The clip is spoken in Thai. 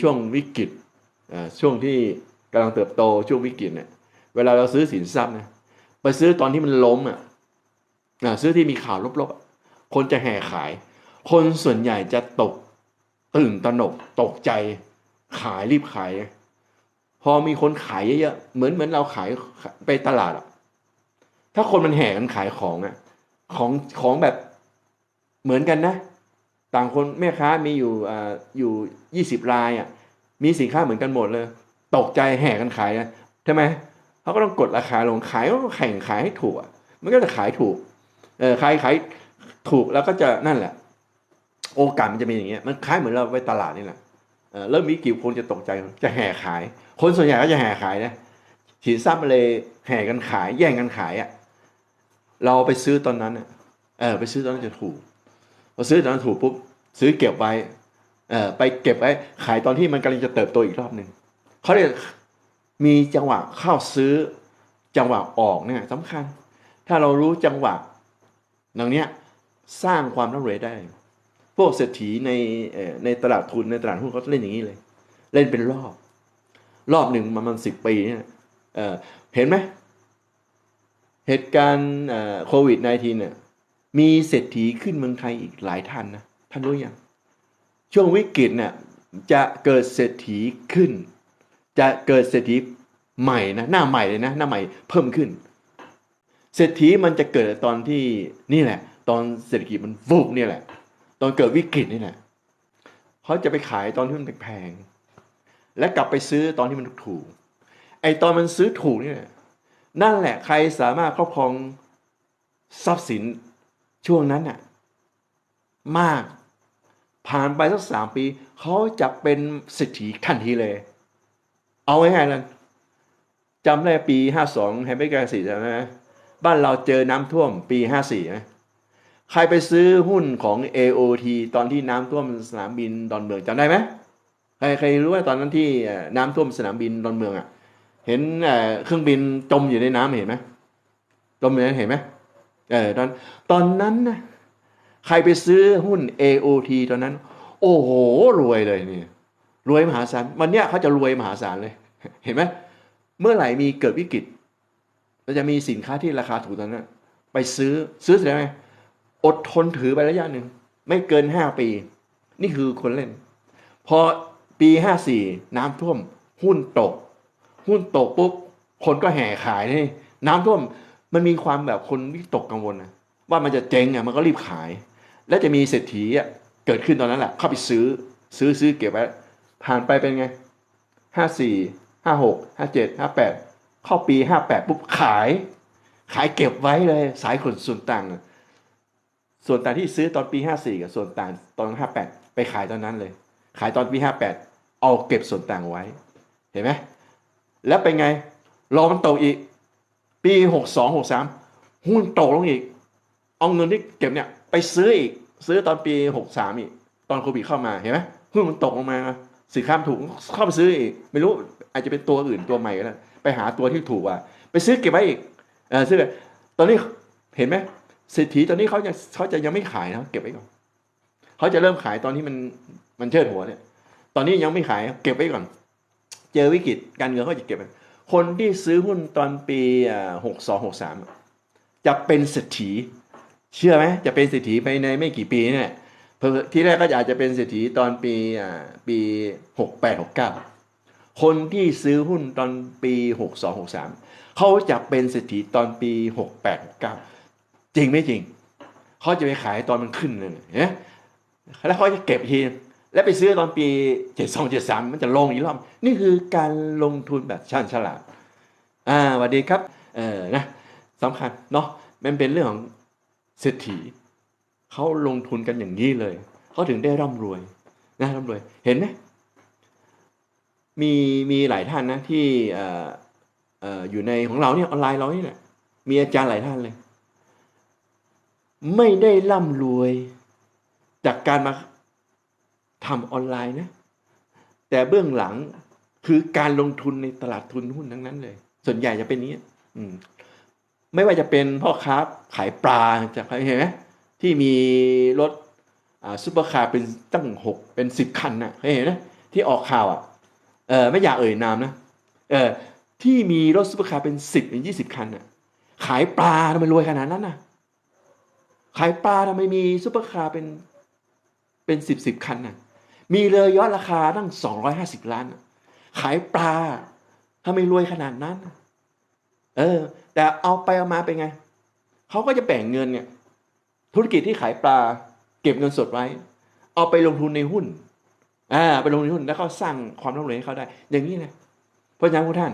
ช่วงวิกฤตช่วงที่กำลังเติบโตช่วงวิกฤตเนี่ยเวลาเราซื้อสินทรัพย์นะไปซื้อตอนที่มันล้มอะซื้อที่มีข่าวลบๆ คนจะแห่ขาย คนส่วนใหญ่จะตกตื่นตระหนกตกใจขายรีบขาย พอมีคนขายเยอะๆเหมือนเหมือนเราขายไปตลาดอะถ้าคนมันแห่กันขายของอะของของแบบเหมือนกันนะ ต่างคนแม่ค้ามีอยู่อ่าอยู่ยี่สิบรายอะมีสินค้าเหมือนกันหมดเลย ตกใจแห่กันขายนะทำไมเขาก็ต้องกดราคาลงขายก็แข่งขายให้ถูกอะมันก็จะขายถูกเออขายขายถูกแล้วก็จะนั่นแหละ โอกาสมันจะมีอย่างเงี้ยมันคล้ายเหมือนเราไปตลาดนี่แหละเออเริ่มมีกี่คนจะตกใจจะแห่ขาย คนส่วนใหญ่ก็จะแห่ขายนะสินทรัพย์มันเลยแห่กันขาย แย่งกันขายอะเราไปซื้อตอนนั้นอะเออไปซื้อตอนนั้นจะถูกพอซื้อตอนนั้นถูกปุ๊บ ซื้อเก็บไว้เออไปเก็บไว้ขายตอนที่มันกำลังจะเติบโตอีกรอบหนึ่งเขาเรียกมีจังหวะเข้าซื้อจังหวะออกเนี่ยสำคัญ ถ้าเรารู้จังหวะดังเนี้ยสร้างความร่ำรวยได้ พวกเศรษฐีในในตลาดทุนในตลาดหุ้นเขาเล่นอย่างนี้เลย เล่นเป็นรอบ รอบหนึ่งประมาณสิบปีเนี่ยเอ่อเห็นไหมเหตุการณ์โควิด -19 เนี่ยมีเศรษฐีขึ้นเมืองไทยอีกหลายท่านนะ ท่านรู้ยังช่วงวิกฤตเนี่ยจะเกิดเศรษฐีขึ้น จะเกิดเศรษฐีใหม่นะหน้าใหม่เลยนะหน้าใหม่เพิ่มขึ้น เศรษฐีมันจะเกิดตอนที่นี่แหละ ตอนเศรษฐกิจมันฟุบเนี่ยแหละ ตอนเกิดวิกฤตนี่แหละเขาจะไปขายตอนที่มันแพงและกลับไปซื้อตอนที่มันถูกไอตอนมันซื้อถูกนี่แหละนั่นแหละใครสามารถครอบครองทรัพย์สินช่วงนั้นน่ะมาก ผ่านไปสักสามปี เขาจะเป็นเศรษฐีทันทีเลย เอาง่ายๆเลยจำได้ปีห้าสองแฮมเบอร์เกอร์สี่ใช่ไหมบ้านเราเจอน้ำท่วมปีห้าสี่นะใครไปซื้อหุ้นของ AOT ตอนที่น้ำท่วมสนามบินดอนเมืองจำได้ไหมใครใครรู้ว่าตอนนั้นที่น้ำท่วมสนามบินดอนเมืองอะ เห็นเครื่องบินจมอยู่ในน้ำเห็นไหมจมอยู่ในนั้นเห็นไหมเออตอนตอนนั้นนะ ใครไปซื้อหุ้น AOT ตอนนั้น โอ้โห รวยเลยนี่รวยมหาศาลวันเนี้ยเขาจะรวยมหาศาลเลย เห็นไหมเมื่อไหร่มีเกิดวิกฤตเราจะมีสินค้าที่ราคาถูกตอนนั้นไปซื้อซื้อเสร็จแล้วไงอดทนถือไประยะหนึ่งไม่เกินห้าปี นี่คือคนเล่น พอปีห้าสี่น้ำท่วม หุ้นตก หุ้นตกปุ๊บคนก็แห่ขายนี่น้ำท่วมมันมีความแบบคนวิตกกังวลนะว่ามันจะเจ๊งอะมันก็รีบขาย แล้วจะมีเศรษฐีเกิดขึ้นตอนนั้นแหละเข้าไปซื้อซื้อซื้อเก็บไว้ผ่านไปเป็นไงห้าสี่ห้าหกห้าเจ็ดห้าแปดเข้าปีห้าแปดปุ๊บขาย ขายเก็บไว้เลย สายขนส่วนต่าง ส่วนต่างที่ซื้อตอนปีห้าสี่กับส่วนต่างตอนห้าแปดไปขายตอนนั้นเลย ขายตอนปีห้าแปดเอาเก็บส่วนต่างไว้ เห็นไหมแล้วเป็นไงรอมันตอีก ปีหกสองหกสามหุ้นโตลงอีก เอาเงินที่เก็บเนี่ย ไปซื้ออีกซื้อตอนปีหกสามอีก ตอนโควิดเข้ามาเห็นไหมหุ้นมันตกลงมาสินค้ามถูกเข้าไปซื้ออีก ไม่รู้อาจจะเป็นตัวอื่นตัวใหม่ก็ได้ไปหาตัวที่ถูกอะไปซื้อเก็บไว้อีกเออซื้อตอนนี้เห็นไหมเศรษฐีตอนนี้เขายังเขาจะยังไม่ขายนะเก็บไว้ก่อนเขาจะเริ่มขายตอนที่มันมันเชิดหัวเนี่ย ตอนนี้ยังไม่ขายเก็บไว้ก่อน เจอวิกฤตการเงินเขาจะเก็บไว้คนที่ซื้อหุ้นตอนปีหกสองหกสามจะเป็นเศรษฐี เชื่อไหมจะเป็นเศรษฐีไปในไม่กี่ปีเนี่ยที่แรกก็อาจจะเป็นเศรษฐีตอนปีอ่าปีหกแปดหกเก้าคนที่ซื้อหุ้นตอนปีหกสองหกสามเขาจะเป็นเศรษฐีตอนปีหกแปดหกเก้าจริงไม่จริงเขาจะไปขายตอนมันขึ้นเลยเนี่ยแล้วเขาจะเก็บทีแล้วไปซื้อตอนปีเจ็ดสองเจ็ดสามมันจะลงอีกรอบนี่คือการลงทุนแบบชาญฉลาดอ่าสวัสดีครับเออนะสำคัญเนาะมันเป็นเรื่องของ เศรษฐีเขาลงทุนกันอย่างนี้เลยเขาถึงได้ร่ำรวยนะร่ำรวยเห็นไหมมีมีหลายท่านนะที่อออยู่ในของเราเนี่ยออนไลน์เรานี่แหละมีอาจารย์หลายท่านเลย ไม่ได้ร่ำรวยจากการมาทำออนไลน์นะ แต่เบื้องหลังคือการลงทุนในตลาดทุนหุ้นทั้งนั้นเลย ส่วนใหญ่จะเป็นนี้อืม ไม่ว่าจะเป็นพ่อค้าขายปลาจะเห็นไหมที่มีรถซุปเปอร์คาร์เป็นตั้งหกเป็นสิบคันน่ะเคยเห็นไหมที่ออกข่าวอะเออไม่อยากเอ่ยนามนะเออที่มีรถซุปเปอร์คาร์เป็นสิบเป็นยี่สิบคันอะขายปลาทำไมรวยขนาดนั้นน่ะ ขายปลาทำไมมีซุปเปอร์คาร์เป็นเป็นสิบสิบคันน่ะ มีเรือยอดราคาตั้งสองร้อยห้าสิบล้านนะขายปลาทำไมรวยขนาดนั้นน่ะ เออ แต่เอาไปเอามาเป็นไง เขาก็จะแบ่งเงินเนี่ย ธุรกิจที่ขายปลา เก็บเงินสดไว้ เอาไปลงทุนในหุ้น อ่า ไปลงทุนในหุ้นแล้วก็สร้างความร่ำรวยให้เขาได้ อย่างนี้นะ เพราะฉะนั้นพวกท่าน